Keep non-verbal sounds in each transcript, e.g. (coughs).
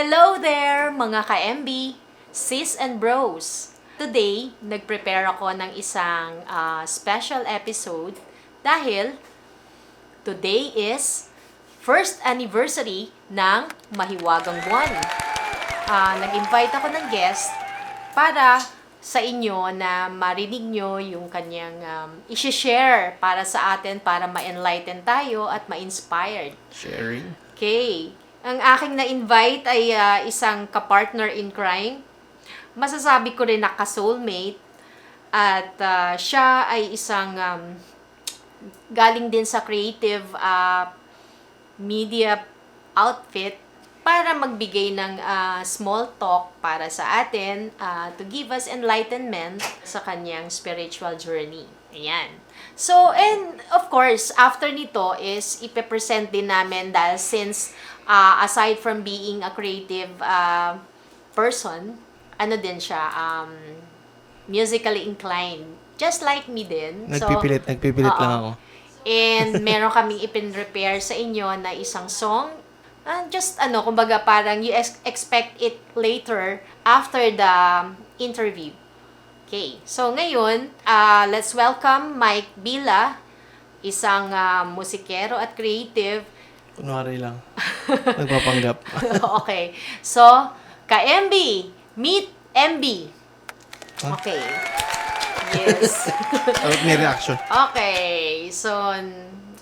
Hello there, mga ka-MB, sis and bros. Today, nag-prepare ako ng isang ah, special episode dahil today is first anniversary ng Mahiwagang Buwan. Ah, nag-invite ako ng guest para sa inyo na marinig nyo yung kanyang um, isi-share para sa atin para ma-enlighten tayo at ma-inspired. Sharing. Okay. Ang aking na-invite ay ah, isang kapartner in crime. Masasabi ko rin na ka-soulmate. At ah, siya ay isang um, galing din sa creative ah, media outfit para magbigay ng ah, small talk para sa atin ah, to give us enlightenment sa kanyang spiritual journey. Ayan. So, and of course, after nito is ipe-present din namin dahil since ah, aside from being a creative ah, person, ano din siya, um, musically inclined. Just like me din. Nagpipilit, nagpipilit lang Oo. ako. And (laughs) meron kaming ipin-repair sa inyo na isang song. Ah, just ano, kumbaga parang you ex- expect it later after the interview. Okay. So ngayon, ah, let's welcome Mike Bila, isang ah, musikero at creative. Kunwari lang. (laughs) Nagpapanggap. (laughs) okay. So, ka-MB, meet MB. Okay. Yes. (laughs) Dapat may reaction. Okay, so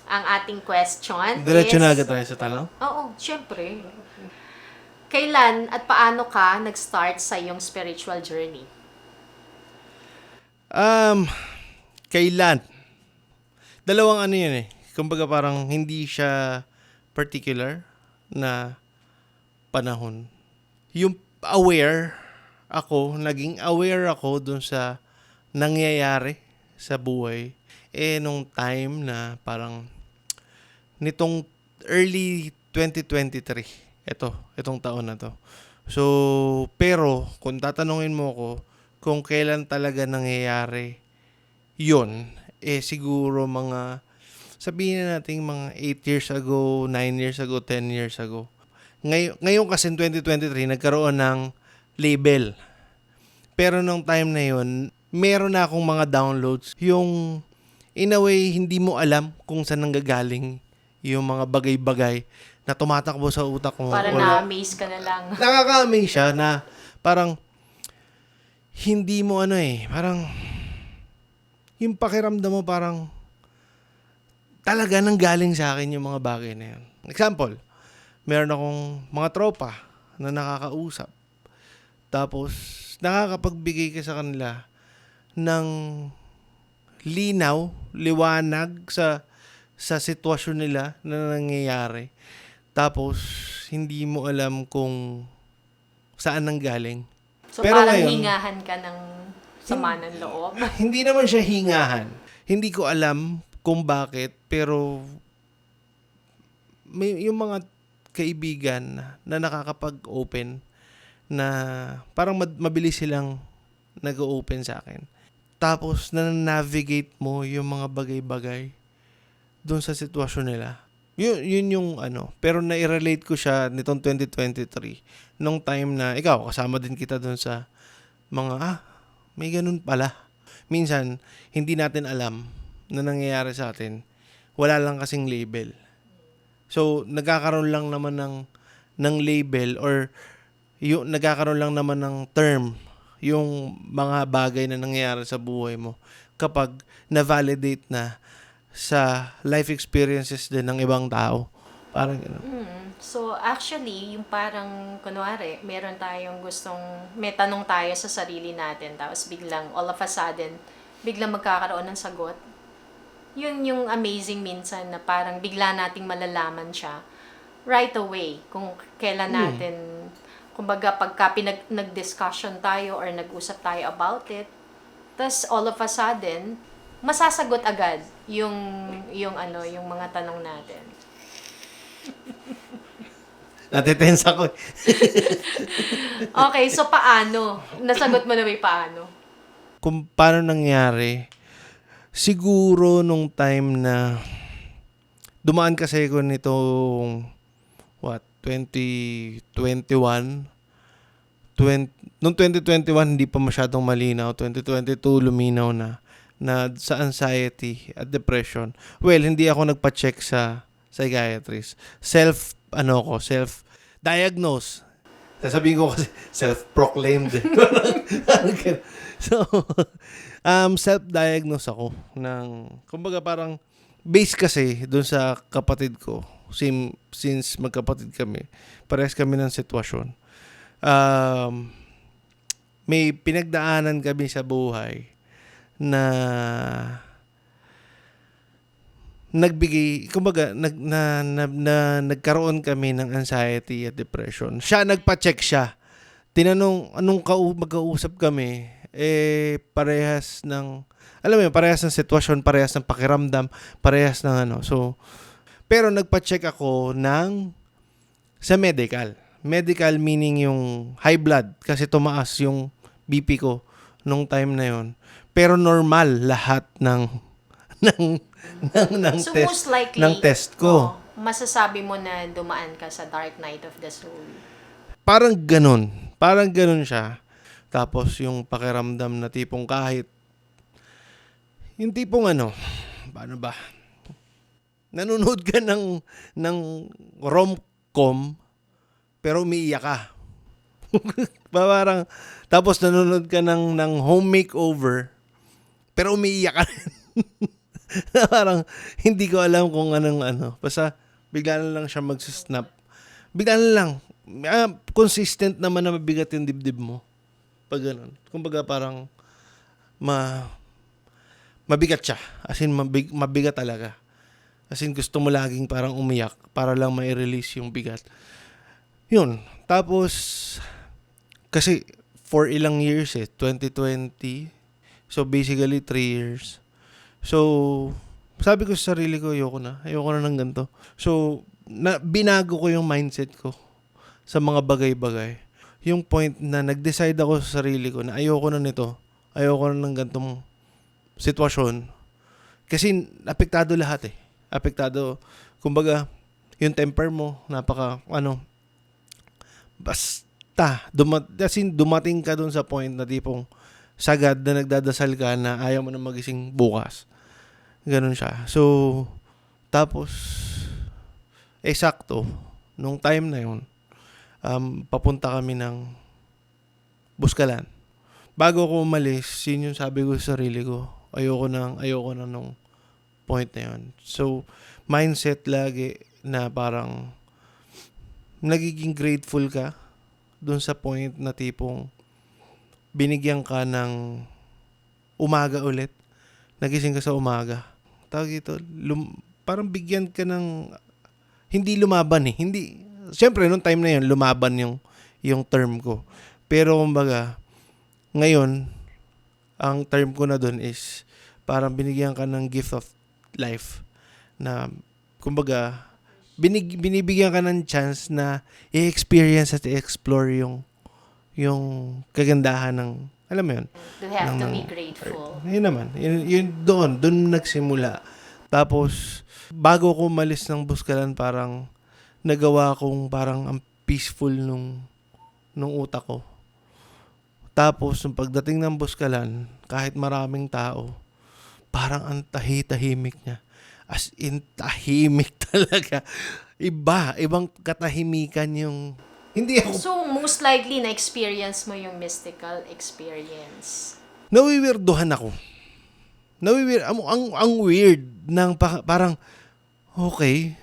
ang ating question Diretso is... na agad tayo sa tanong. Oo, syempre. Kailan at paano ka nag-start sa iyong spiritual journey? Um, kailan? Dalawang ano yun eh. Kumbaga parang hindi siya particular na panahon. Yung aware ako, naging aware ako dun sa nangyayari sa buhay. Eh, nung time na parang nitong early 2023. Ito, itong taon na to. So, pero kung tatanungin mo ko kung kailan talaga nangyayari yun, eh siguro mga sabihin na natin mga 8 years ago, 9 years ago, 10 years ago. Ngayon, ngayon kasi 2023 nagkaroon ng label. Pero nung time na yun, meron na akong mga downloads. Yung in a way, hindi mo alam kung saan nanggagaling yung mga bagay-bagay na tumatakbo sa utak mo. Para na-amaze ka na lang. (laughs) nakaka-amaze siya na parang hindi mo ano eh, parang yung pakiramdam mo parang talaga nang galing sa akin yung mga bagay na yun. Example, meron akong mga tropa na nakakausap. Tapos, nakakapagbigay ka sa kanila ng linaw, liwanag sa sa sitwasyon nila na nangyayari. Tapos, hindi mo alam kung saan nang galing. So Pero parang ngayon- hingahan ka ng sama ng loob. (laughs) Hindi naman siya hingahan. Hindi ko alam kung bakit, pero may yung mga kaibigan na nakakapag-open na parang mabilis silang nag-open sa akin. Tapos na-navigate mo yung mga bagay-bagay doon sa sitwasyon nila. Yun, yun yung ano. Pero na-relate ko siya nitong 2023. Nung time na, ikaw, kasama din kita doon sa mga, ah, may ganun pala. Minsan, hindi natin alam na nangyayari sa atin. Wala lang kasing label. So, nagkakaroon lang naman ng, ng label or yung, nagkakaroon lang naman ng term yung mga bagay na nangyayari sa buhay mo kapag na-validate na sa life experiences din ng ibang tao. Parang gano'n. Hmm. So actually, yung parang, kunwari, meron tayong gustong, may tanong tayo sa sarili natin, tapos biglang, all of a sudden, biglang magkakaroon ng sagot. Yun yung amazing minsan na parang bigla nating malalaman siya right away kung kailan natin, kumbaga pagka pinag, nag-discussion tayo or nag-usap tayo about it, tapos all of a sudden, masasagot agad yung, yung ano, yung mga tanong natin. (laughs) Natitense ako. eh. (laughs) Okay, so paano? Nasagot mo na yung paano? kung paano nangyari, siguro nung time na dumaan kasi ko nitong what 2021, 20, noong 2021 hindi pa masyadong malinaw, 2022 luminaw na na sa anxiety at depression. Well, hindi ako nagpa-check sa psychiatrist. Self ano ko, self diagnose. Sasabihin ko kasi self-proclaimed. (laughs) so, (laughs) um, self-diagnose ako ng, kumbaga parang, base kasi dun sa kapatid ko, sim, since magkapatid kami, parehas kami ng sitwasyon. Um, may pinagdaanan kami sa buhay na nagbigay, kumbaga, nag, na, na, na, nagkaroon kami ng anxiety at depression. Siya, nagpa-check siya. Tinanong, anong kau, magkausap kami, eh, parehas ng, alam mo parehas ng sitwasyon, parehas ng pakiramdam, parehas ng ano. So, pero nagpa-check ako ng, sa medical. Medical meaning yung high blood, kasi tumaas yung BP ko nung time na yon Pero normal lahat ng, ng, ng, ng so test most likely, ng test ko. oh, masasabi mo na dumaan ka sa dark night of the soul. Parang ganun. Parang ganun siya. Tapos yung pakiramdam na tipong kahit yung tipong ano, paano ba? Nanonood ka ng ng rom-com pero umiiyak ka. (laughs) parang tapos nanonood ka ng ng home makeover pero umiiyak ka. (laughs) (laughs) parang hindi ko alam kung anong ano. Basta bigla na lang siya mag-snap. Bigla na lang. Ah, consistent naman na mabigat yung dibdib mo. Pag ganun. Kumbaga parang ma mabigat siya. As in, mabig, mabigat talaga. As in, gusto mo laging parang umiyak para lang mai-release yung bigat. Yun. Tapos, kasi for ilang years eh, 2020. So, basically, 3 years. So, sabi ko sa sarili ko, ayoko na. Ayoko na ng ganito. So, na, binago ko yung mindset ko sa mga bagay-bagay. Yung point na nag-decide ako sa sarili ko na ayoko na nito. Ayoko na ng gantong sitwasyon. Kasi apektado lahat eh. Apektado, kumbaga, yung temper mo, napaka, ano, basta, dumat, as in, dumating ka dun sa point na tipong sagad na nagdadasal ka na ayaw mo na magising bukas. Ganun siya. So, tapos, eksakto, nung time na yun, um, papunta kami ng Buskalan. Bago ako umalis, yun yung sabi ko sa sarili ko, ayoko na, ayoko na nung point na yun. So, mindset lagi na parang nagiging grateful ka dun sa point na tipong binigyan ka ng umaga ulit. Nagising ka sa umaga. Tawag ito, lum- parang bigyan ka ng hindi lumaban eh. Hindi Siyempre nung time na yun lumaban yung yung term ko. Pero kumbaga ngayon ang term ko na doon is parang binigyan ka ng gift of life na kumbaga binig, binibigyan ka ng chance na i-experience at i-explore yung yung kagandahan ng alam mo yun You have to Ng- be grateful. yun naman. Yun, yun doon, doon nagsimula. Tapos, bago ko umalis ng Buskalan, parang nagawa kong parang ang peaceful nung, nung utak ko. Tapos, nung pagdating ng Buskalan, kahit maraming tao, parang ang tahi-tahimik niya. As in, tahimik (laughs) talaga. Iba, ibang katahimikan yung... Hindi ako So, most likely, na-experience mo yung mystical experience. nawiwirduhan ako. Nawiwir ang, ang, ang weird ng pa- parang okay.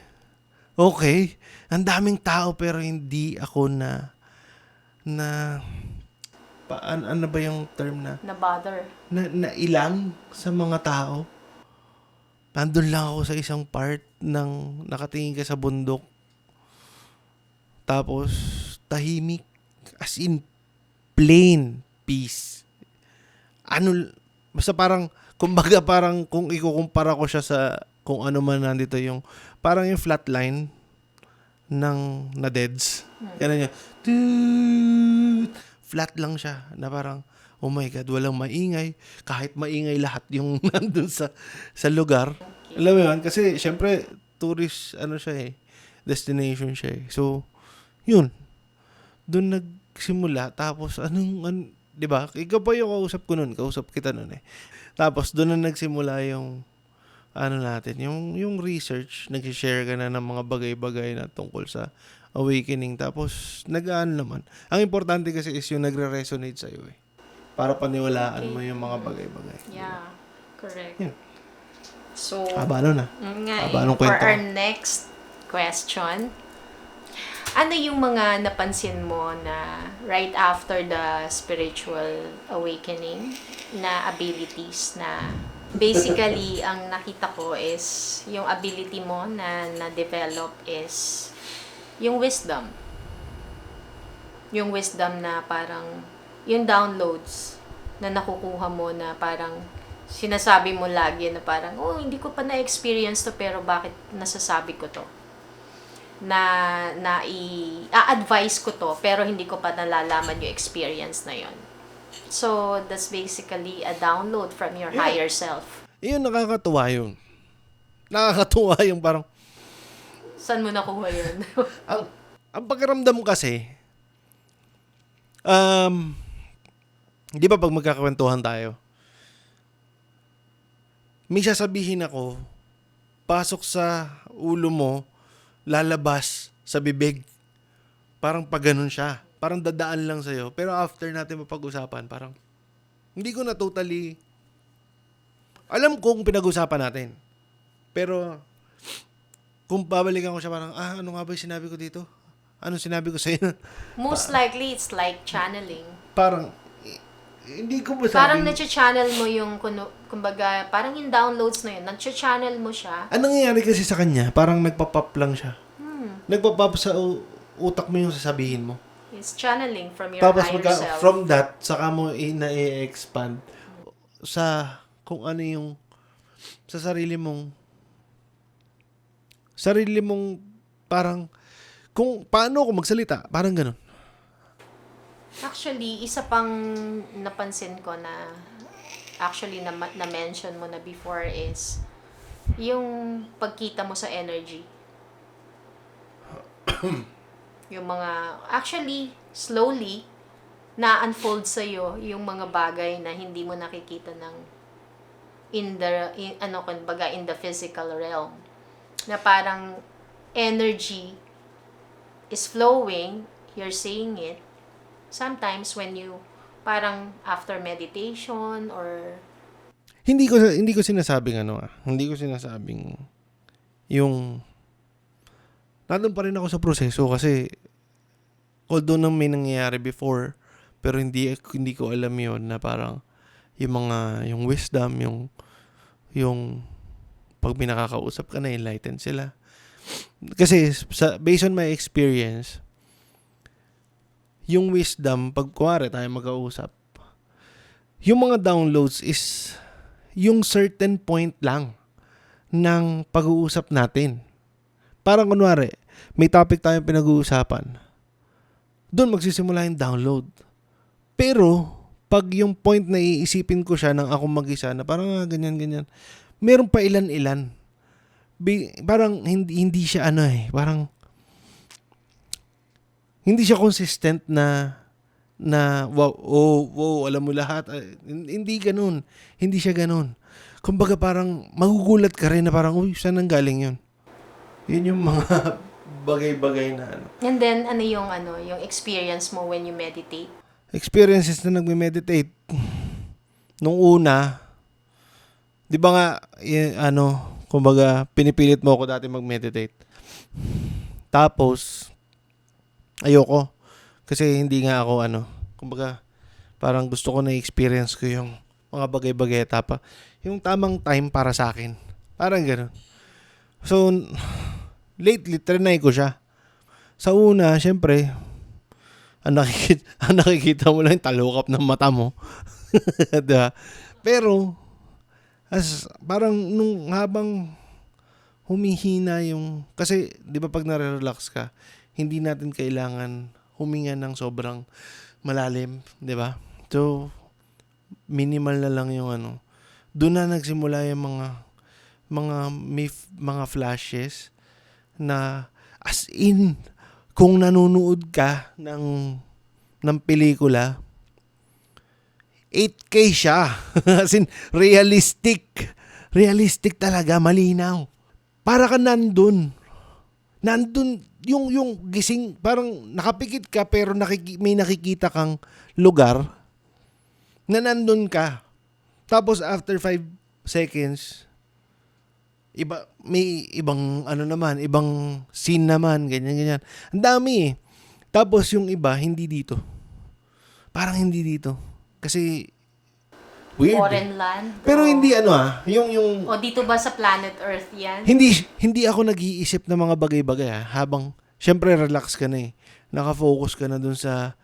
Okay. Ang daming tao pero hindi ako na na pa, an- ano ba yung term na Na bother. na, na ilang sa mga tao. Nandun lang ako sa isang part ng nakatingin ka sa bundok. Tapos, tahimik. As in, plain peace. Ano, basta parang, (laughs) kumbaga parang kung ikukumpara ko siya sa kung ano man nandito yung, parang yung flatline ng na deads. Ganun yun. Toot! Flat lang siya na parang, oh my God, walang maingay. Kahit maingay lahat yung (laughs) nandun sa, sa lugar. Alam mo yun? Kasi, syempre, tourist, ano siya eh, destination siya eh. So, Yun. Doon nagsimula. Tapos, anong, an, di ba? Ikaw pa yung kausap ko nun. Kausap kita nun eh. Tapos, doon na nagsimula yung, ano natin, yung, yung research. Nag-share ka na ng mga bagay-bagay na tungkol sa awakening. Tapos, nag-ano naman. Ang importante kasi is yung nagre-resonate sa'yo eh. Para paniwalaan mo yung mga bagay-bagay. Yeah, correct. Yun. So, ah. Mm, nga Haba eh. For kwento. our next question, ano yung mga napansin mo na right after the spiritual awakening na abilities na basically (laughs) ang nakita ko is yung ability mo na na-develop is yung wisdom. Yung wisdom na parang yung downloads na nakukuha mo na parang sinasabi mo lagi na parang, oh, hindi ko pa na-experience to, pero bakit nasasabi ko to? Na, na i, a-advise ko to, pero hindi ko pa nalalaman yung experience na yon. So, that's basically a download from your Yeah. higher self. Iyon, nakakatuwa yun. Nakakatuwa (laughs) yung parang, Saan mo nakuha yun? (laughs) ang, ang pakiramdam kasi, um, di ba pag magkakwentuhan tayo, may sasabihin ako, pasok sa ulo mo, lalabas sa bibig. Parang pag ganun siya. Parang dadaan lang sa'yo. Pero after natin mapag-usapan, parang, hindi ko na totally, alam kong pinag-usapan natin. Pero, kung babalikan ko siya parang, ah, ano nga ba yung sinabi ko dito? Ano sinabi ko sa'yo? Most likely, it's like channeling. parang, hindi ko masabi. Parang na-channel mo yung, kumbaga, parang yung downloads na yun, na-channel mo siya. Anong nangyayari kasi sa kanya? Parang nagpa-pop lang siya. Hmm. Nagpa-pop sa utak mo yung sasabihin mo. It's channeling from your Tapos higher magka, self. from that, saka mo na-expand sa kung ano yung sa sarili mong sarili mong parang kung paano ako magsalita, parang ganun. Actually, isa pang napansin ko na actually na, na-mention mo na before is yung pagkita mo sa energy. (coughs) yung mga, actually, slowly, na-unfold sa'yo yung mga bagay na hindi mo nakikita ng in the, in, ano, kumbaga, in the physical realm. Na parang energy is flowing, you're seeing it, sometimes when you parang after meditation or Hindi ko hindi ko sinasabing ano ah. Hindi ko sinasabing yung nandun pa rin ako sa proseso kasi although nang may nangyayari before pero hindi hindi ko alam yon na parang yung mga yung wisdom yung yung pag binakakausap ka na enlightened sila kasi sa based on my experience yung wisdom pag kuwari tayo mag-uusap yung mga downloads is yung certain point lang ng pag-uusap natin. Parang kunwari, may topic tayong pinag-uusapan. Doon magsisimula yung download. Pero, pag yung point na iisipin ko siya ng ako mag-isa na parang ah, ganyan, ganyan, meron pa ilan-ilan. Bi- parang hindi, hindi siya ano eh, parang hindi siya consistent na na wow, oh, wow, alam mo lahat. Ah, hindi ganun. Hindi siya ganun. Kumbaga parang magugulat ka rin na parang, uy, saan nang galing yun? Yun yung mga (laughs) bagay-bagay na ano. and then ano yung ano yung experience mo when you meditate Experiences na nagme-meditate. Nung una, di ba nga, y- ano, kumbaga, pinipilit mo ako dati mag-meditate. Tapos, ayoko. Kasi hindi nga ako, ano, kumbaga, parang gusto ko na-experience ko yung mga bagay-bagay etapa. Yung tamang time para sa akin. Parang ganun. So, lately, trinay ko siya. Sa una, syempre, ang nakikita, (laughs) ang nakikita mo lang yung talukap ng mata mo. (laughs) diba? Pero, as, parang nung habang humihina yung, kasi, di ba pag nare-relax ka, hindi natin kailangan huminga ng sobrang malalim, di ba? So, minimal na lang yung ano. Doon na nagsimula yung mga, mga, may, mga flashes na, as in, kung nanonood ka ng ng pelikula 8K siya. (laughs) As in, realistic. Realistic talaga, malinaw. Para ka nandun. Nandun, yung, yung gising, parang nakapikit ka pero nakiki, may nakikita kang lugar na nandun ka. Tapos after 5 seconds, iba may ibang ano naman, ibang scene naman, ganyan ganyan. Ang dami eh. Tapos yung iba hindi dito. Parang hindi dito. Kasi weird. eh. Foreign land. Pero o- hindi ano ah, yung yung O dito ba sa planet Earth yan? hindi hindi ako nag-iisip ng mga bagay-bagay ah, habang syempre relax ka na eh. Naka-focus ka na dun sa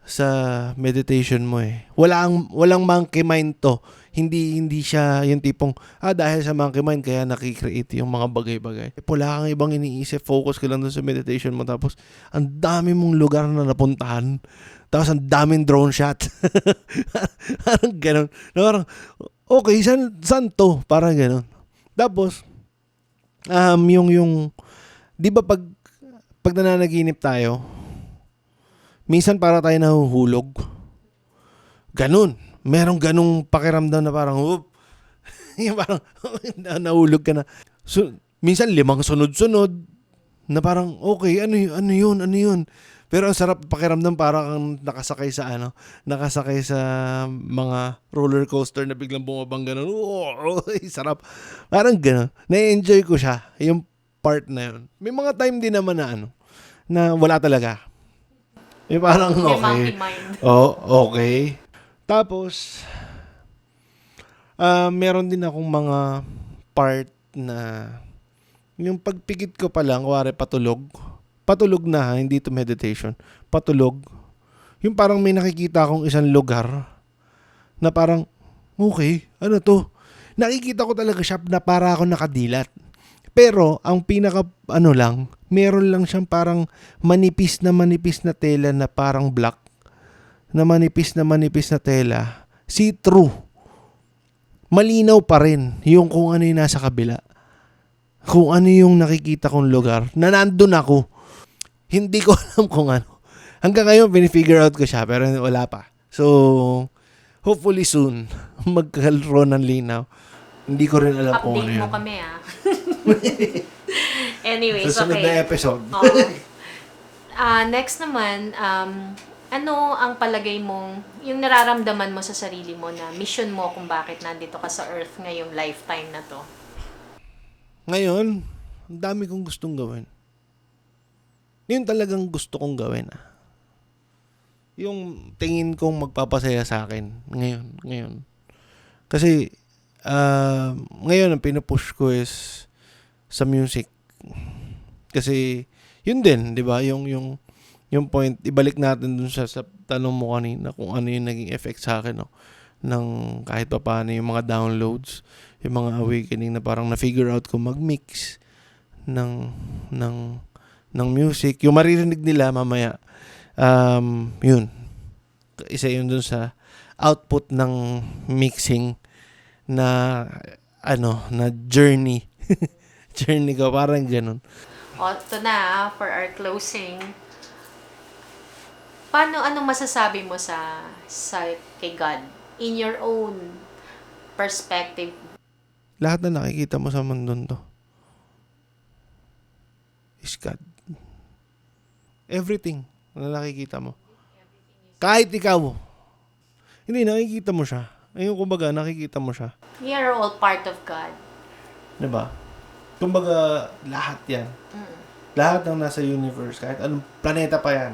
sa meditation mo eh. Wala ang walang monkey mind to. Hindi hindi siya yung tipong ah dahil sa monkey mind kaya nakikreate yung mga bagay-bagay. Wala kang ibang iniisip, focus ka lang dun sa meditation mo tapos ang dami mong lugar na napuntahan. Tapos ang daming drone shot. (laughs) parang ganun. Na parang, okay, saan, saan to? Parang ganun. Tapos, um, yung, yung, di ba pag, pag nananaginip tayo, minsan para tayo nahuhulog. Ganun. Merong ganung pakiramdam na parang, whoop. (laughs) yung parang, (laughs) na- nahulog ka na. So, minsan limang sunod-sunod, na parang, okay, ano yun, ano yun, ano yun. Pero ang sarap pakiramdam para kang nakasakay sa ano, nakasakay sa mga roller coaster na biglang bumabang ganun. Oo, (laughs) sarap. Parang ganun. Na-enjoy ko siya, yung part na yun. May mga time din naman na ano, na wala talaga. May parang okay. Oh, okay. Tapos, ah meron din akong mga part na yung pagpikit ko pa lang, kuwari patulog. Patulog na ha, hindi to meditation. Patulog. Yung parang may nakikita akong isang lugar na parang, okay, ano to? Nakikita ko talaga siya na para ako nakadilat. Pero, ang pinaka, ano lang, meron lang siyang parang manipis na manipis na tela na parang black na manipis na manipis na tela, see-through. Malinaw pa rin yung kung ano yung nasa kabila. Kung ano yung nakikita kong lugar na nandun ako. Hindi ko (laughs) alam kung ano. Hanggang ngayon, pinifigure out ko siya, pero wala pa. So, hopefully soon, (laughs) magkaroon ng linaw. Hindi ko rin alam kung ano Update mo kami ah. (laughs) Anyways, Sa sunod okay. na episode. Oo. Ah, next naman, um, ano ang palagay mong, yung nararamdaman mo sa sarili mo na mission mo kung bakit nandito ka sa Earth ngayong lifetime na to? Ngayon, ang dami kong gustong gawin. Yun talagang gusto kong gawin. Ah. Yung tingin kong magpapasaya sa akin ngayon. ngayon. Kasi, ah, ngayon ang pinupush ko is sa music. Kasi, yun din, di ba? Yung, yung, yung point, ibalik natin dun sa, sa tanong mo kanina kung ano yung naging effect sa akin, no? ng kahit pa paano yung mga downloads, yung mga awakening na parang na-figure out ko mag-mix ng ng ng music. Yung maririnig nila mamaya, um, yun. Isa yun dun sa output ng mixing na ano, na journey. (laughs) journey ko, parang ganun. O, ito na ah, for our closing. Paano, anong masasabi mo sa, sa kay God? In your own perspective, Lahat na nakikita mo sa mundo to is God. Everything na nakikita mo. Kahit ikaw. Hindi, nakikita mo siya. Ayun, kumbaga, nakikita mo siya. we are all part of God. 'Di ba? Kumbaga, lahat yan. Lahat ng nasa universe, kahit anong planeta pa yan.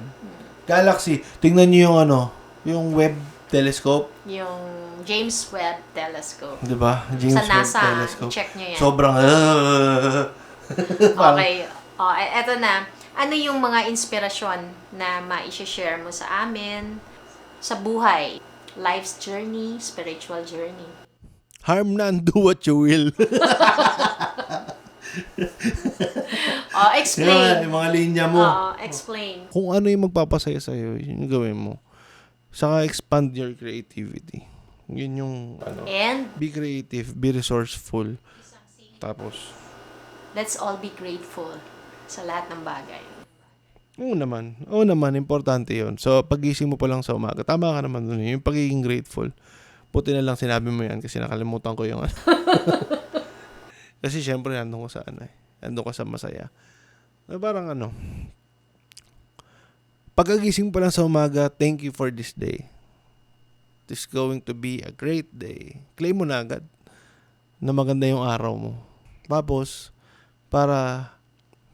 Galaxy. Tingnan niyo yung ano, yung Webb telescope, Yung James Webb Telescope. 'di ba? James sa Webb NASA, telescope. check nyo yan. Sobrang Parang- (laughs) okay. O, e- eto na. Ano yung mga inspirasyon na ma-share mo sa amin sa buhay? Life's journey, spiritual journey. Harm none, do what you will. O, Yung mga, explain. yung mga linya mo. Oo, explain. Kung ano yung magpapasaya sa'yo, yun yung gawin mo. Saka expand your creativity. Yun yung, ano, And be creative, be resourceful. Tapos, let's all be grateful sa lahat ng bagay. Oo naman. Oo naman, importante yun. So, pagising mo pa lang sa umaga, tama ka naman dun. eh. Yung pagiging grateful. Buti na lang sinabi mo yan kasi nakalimutan ko yung ano. (laughs) kasi syempre, nandun ko sa ano eh. Nandun ko sa masaya. Na parang ano, pagkagising pa lang sa umaga, thank you for this day. This is going to be a great day. Claim mo na agad na maganda yung araw mo. Tapos, para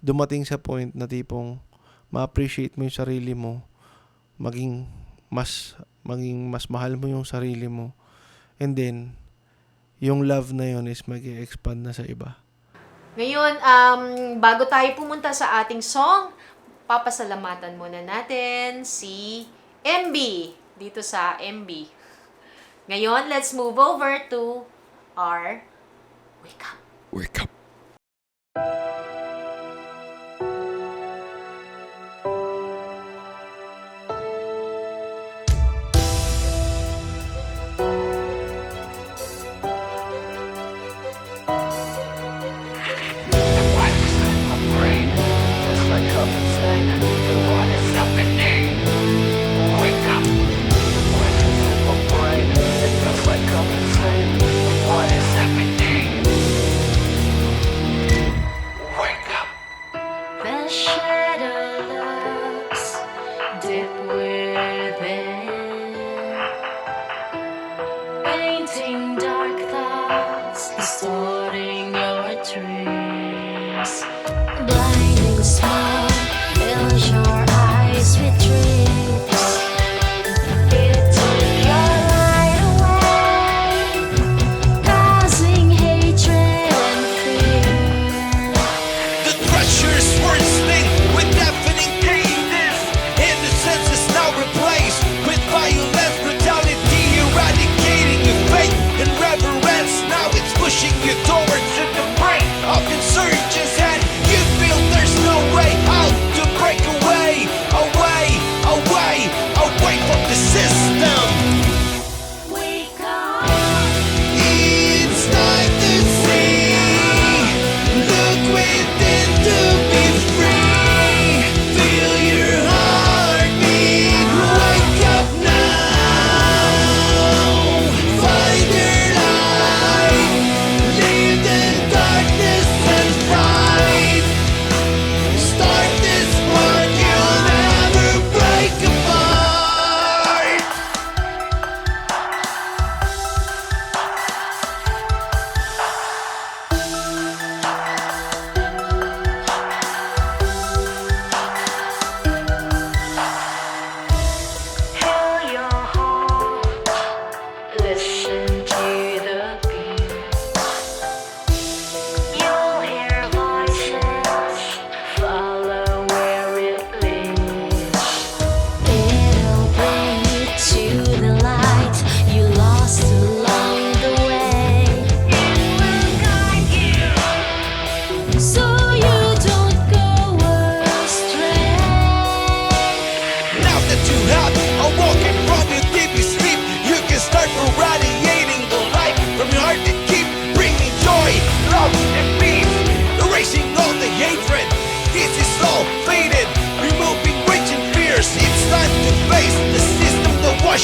dumating sa point na tipong ma-appreciate mo yung sarili mo, maging mas maging mas mahal mo yung sarili mo. And then yung love na yun is mag expand na sa iba. Ngayon, um, bago tayo pumunta sa ating song, papasalamatan muna natin si MB dito sa MB. Ngayon, let's move over to our Wake Up. Wake up.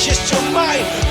It's just your mind.